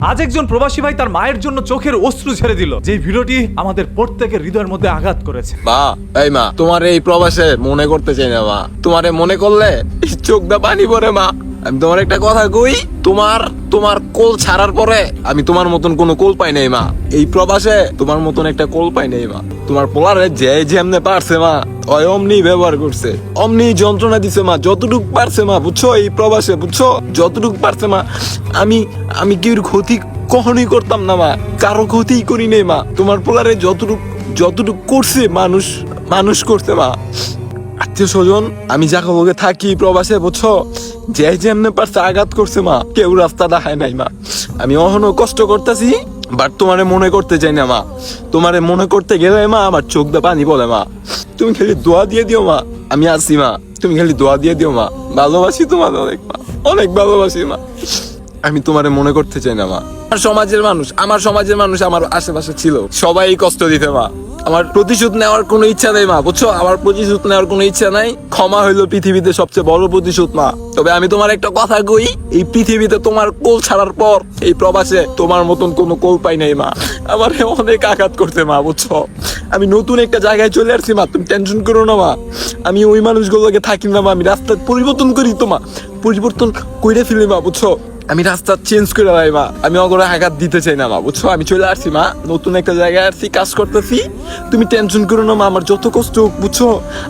আজ একজন প্রবাসী ভাই তার মায়ের জন্য চোখের অশ্রু ছেড়ে দিল। যে ভিডিওটি আমাদের প্রত্যেকের হৃদয়ের মধ্যে আঘাত করেছে। মা এই মা, তোমার এই প্রবাসে মনে করতে চাই না মা। তোমারে মনে করলে এই চোখটা পানি পরে মা। আমি তোমার একটা কথা কই, তোমার তোমার কোল ছাড়ার পরে আমি তোমার মতন কোনো কোল পাই নাই, মা। এই প্রবাসে তোমার মতন একটা কোল পাই নাই, মা। তোমার পোলারে যে যেমনে পারছে, মা, ওই অমনি ব্যবহার করছে। অমনি যন্ত্রণা দিছে, মা, যতটুক পারছে, মা, বুঝছ? এই প্রবাসে, বুঝছ? যতটুক পারছে, মা, আমি আমি কেউর ক্ষতি কখনোই করতাম না, মা। কারও ক্ষতিই করি নাই, মা। তোমার পোলারে যতটুক যতটুক করছে মানুষ মানুষ করছে, মা। আত্মীয় স্বজন, আমি যাকে থাকি প্রবাসে, বুঝছ? যে যেমনে পারছে আঘাত করছে মা, কেউ রাস্তা দেখায় নাই মা। আমি অহনো কষ্ট করতেছি বাট তোমারে মনে করতে চাই না মা। তোমারে মনে করতে গেলে মা, আমার চোখ দিয়ে পানি বলে মা। তুমি খালি দোয়া দিয়ে দিও মা, আমি আছি মা। তুমি খালি দোয়া দিয়ে দিও মা। ভালোবাসি তোমার অনেক মা, অনেক ভালোবাসি মা। আমি তোমারে মনে করতে চাই না মা। আমার সমাজের মানুষ, আমার সমাজের মানুষ আমার আশেপাশে ছিল। সবাই কষ্ট দিতে মা। আমার প্রতিশোধ নেওয়ার কোনো ইচ্ছা নেই, মা, বুঝছ? আমার প্রতিশোধ নেওয়ার কোনো ইচ্ছা নাই। ক্ষমা হইল পৃথিবীতে সবচেয়ে বড় প্রতিশোধ, মা। তবে আমি তোমার একটা কথা কই, এই পৃথিবীতে তোমার কোল ছাড়ার পর এই প্রবাসে তোমার মতন কোনো কোল পাই নাই, মা। আমার অনেক আঘাত করছে, মা, বুঝছ? আমি নতুন একটা জায়গায় চলে আসছি, মা, তুমি টেনশন করো না, মা। আমি ওই মানুষগুলোকে থাকি না, মা, আমি রাস্তা পরিবর্তন করি তো, মা। পরিবর্তন কইরে ফেলি, মা, বুঝছ? আমি রাস্তা চেঞ্জ করে দেয় মা। আমি অগরে আঘাত দিতে চাই না, মা, বুঝছ? আমি চলে আসছি, মা। নতুন একটা জায়গায় আসছি, কাজ করতেছি। তুমি টেনশন করো না, মা, আমার যত কষ্ট হোক, বুঝছ?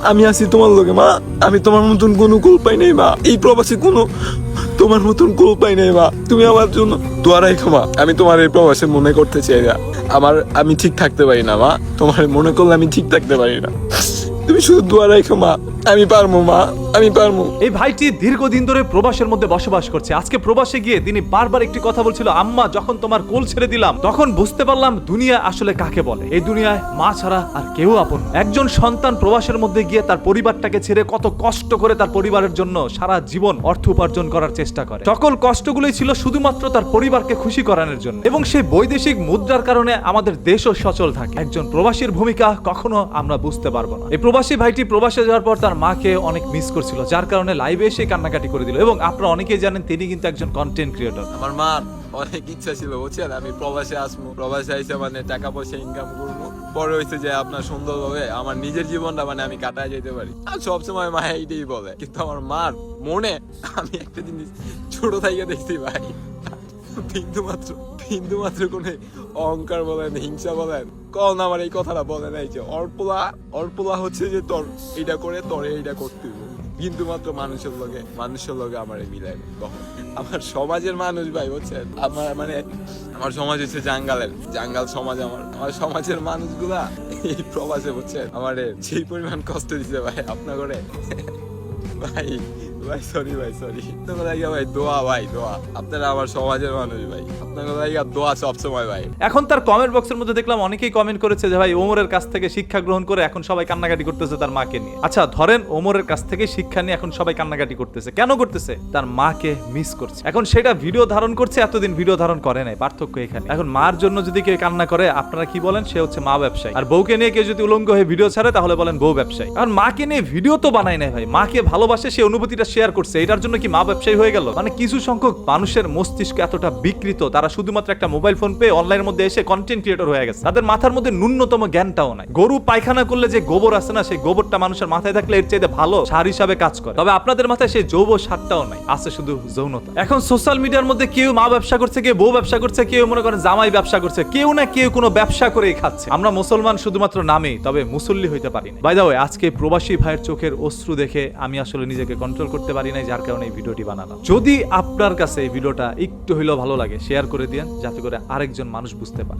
আমি আছি তোমার লোকে মা। আমি তোমার মতন কোনো গোল পাই নাই, মা। এই প্রবাসী কোনো তোমার মতন গোল পাই নাই, মা। তুমি আমার জন্য দোয়া রাখো মা। আমি তোমার এই প্রবাসে মনে করতে চাই না। আমার, আমি ঠিক থাকতে পারি না, মা। তোমার মনে করলে আমি ঠিক থাকতে পারি না। তুমি শুধু দোয়া রাখো মা। আমি পারব, মা। আমি পারব। এই ভাইটি দীর্ঘদিন ধরে প্রবাসের মধ্যে বসবাস করছে। আজকে প্রবাসে গিয়ে তিনি বারবার একটি কথা বলছিল, আম্মা, যখন তোমার কোল ছেড়ে দিলাম, তখন বুঝতে পারলাম দুনিয়া আসলে কাকে বলে। এই দুনিয়ায় মা ছাড়া আর কেউ আপন একজন সন্তান প্রবাসের মধ্যে গিয়ে তার পরিবারটাকে ছেড়ে কত কষ্ট করে তার পরিবারের জন্য সারা জীবন অর্থ উপার্জন করার চেষ্টা করে। সকল কষ্টগুলোই ছিল শুধুমাত্র তার পরিবারকে খুশি করানোর জন্য। এবং সেই বৈদেশিক মুদ্রার কারণে আমাদের দেশও সচল থাকে। একজন প্রবাসীর ভূমিকা কখনো আমরা বুঝতে পারব না। এই প্রবাসী ভাইটি প্রবাসে যাওয়ার পর তার মাকে অনেক মিস করছিল, যার কারণে লাইভে এসে কান্নাকাটি করে দিল। এবং আপনারা অনেকেই জানেন, তিনি কিন্তু একজন কন্টেন্ট ক্রিয়েটর আমার মার অনেক ইচ্ছা ছিল, বুঝছেন? আমি প্রবাসে আসব, প্রবাসে আইসে মানে টাকা পয়সা ইনকাম করব। পরে হয়েছে যে আপনার সুন্দর সুন্দরভাবে আমার নিজের জীবনটা মানে আমি কাটায় যেতে পারি। আর সবসময় মা এইটাই বলে, কিন্তু আমার মার মনে আমি একটা জিনিস ছোট থেকে দেখছি ভাই। বিন্দু মাত্র বিন্দু মাত্র কোনো অহংকার বলেন, হিংসা বলেন। কখন আমার এই কথাটা বলে নাই যে, অর্পলা অর্পলা হচ্ছে যে তোর এটা করে, তোর এইটা করতে হবে। বিন্দু মাত্র মানুষের লগে মানুষের লগে আমার মিলাই আমার সমাজের মানুষ ভাই, বুঝছেন? আমার মানে আমার সমাজ হচ্ছে জাঙ্গালের, জাঙ্গাল সমাজ আমার। আমার সমাজের মানুষগুলা এই প্রবাসে, বুঝছেন? আমার সেই পরিমাণ কষ্ট দিছে ভাই, আপনার করে ভাই ভাই সরি ভাই সরি লাগিয়া ভাই, দোয়া ভাই, দোয়া। আপনারা আমার সমাজের মানুষ ভাই। আপনার লাগিয়া দোয়া সবসময় ভাই। এখন তার কমেন্ট বক্সের মধ্যে দেখলাম অনেকেই কমেন্ট করেছে যে ভাই, ওমরের কাছ থেকে শিক্ষা গ্রহণ করে এখন সবাই কান্নাকাটি করতেছে তার মাকে নিয়ে। আচ্ছা ধরেন ওমরের কাছ থেকে শিক্ষা নিয়ে এখন সবাই কান্নাকাটি করতেছে। কেন করতেছে? তার মাকে মিস করছে। এখন সেটা ভিডিও ধারণ করছে, এতদিন ভিডিও ধারণ করে নাই, পার্থক্য এখানে। এখন মার জন্য যদি কেউ কান্না করে, আপনারা কি বলেন? সে হচ্ছে মা ব্যবসায়ী। আর বউকে নিয়ে কেউ যদি উলঙ্গ হয়ে ভিডিও ছাড়ে, তাহলে বলেন বউ ব্যবসায়ী। এখন মাকে নিয়ে ভিডিও তো বানায় নাই ভাই। মাকে ভালোবাসে, সে অনুভূতিটা শেয়ার করছে, এটার জন্য কি মা ব্যবসায়ী হয়ে গেল? মানে কিছু সংখ্যক মানুষের মস্তিষ্ক এতটা বিকৃত, তারা শুধুমাত্র একটা মোবাইল ফোন পেয়ে অনলাইনের মধ্যে এসে কন্টেন্ট ক্রিয়েটর হয়ে গেছে। তাদের মাথার মধ্যে ন্যূনতম জ্ঞানটাও নাই। গরু পায়খানা করলে যে গোবর আছে না, সেই গোবরটা মানুষের মাথায় থাকলে এর চাইতে ভালো সার হিসাবে কাজ করে। তবে আপনাদের মাথায় সেই যৌব সারটাও নাই, আছে শুধু যৌনতা। এখন সোশ্যাল মিডিয়ার মধ্যে কেউ মা ব্যবসা করছে, কেউ বউ ব্যবসা করছে, কেউ মনে করেন জামাই ব্যবসা করছে, কেউ না কেউ কোনো ব্যবসা করেই খাচ্ছে। আমরা মুসলমান শুধুমাত্র নামে তবে মুসল্লি হইতে পারি বাই দা আজকে প্রবাসী ভাইয়ের চোখের অশ্রু দেখে আমি আসলে নিজেকে কন্ট্রোল করতে পারি নাই, যার কারণে এই ভিডিওটি বানালাম। যদি আপনার কাছে এই ভিডিওটা একটু হইলেও ভালো লাগে শেয়ার করে দিন যাতে করে আরেকজন মানুষ বুঝতে পারে।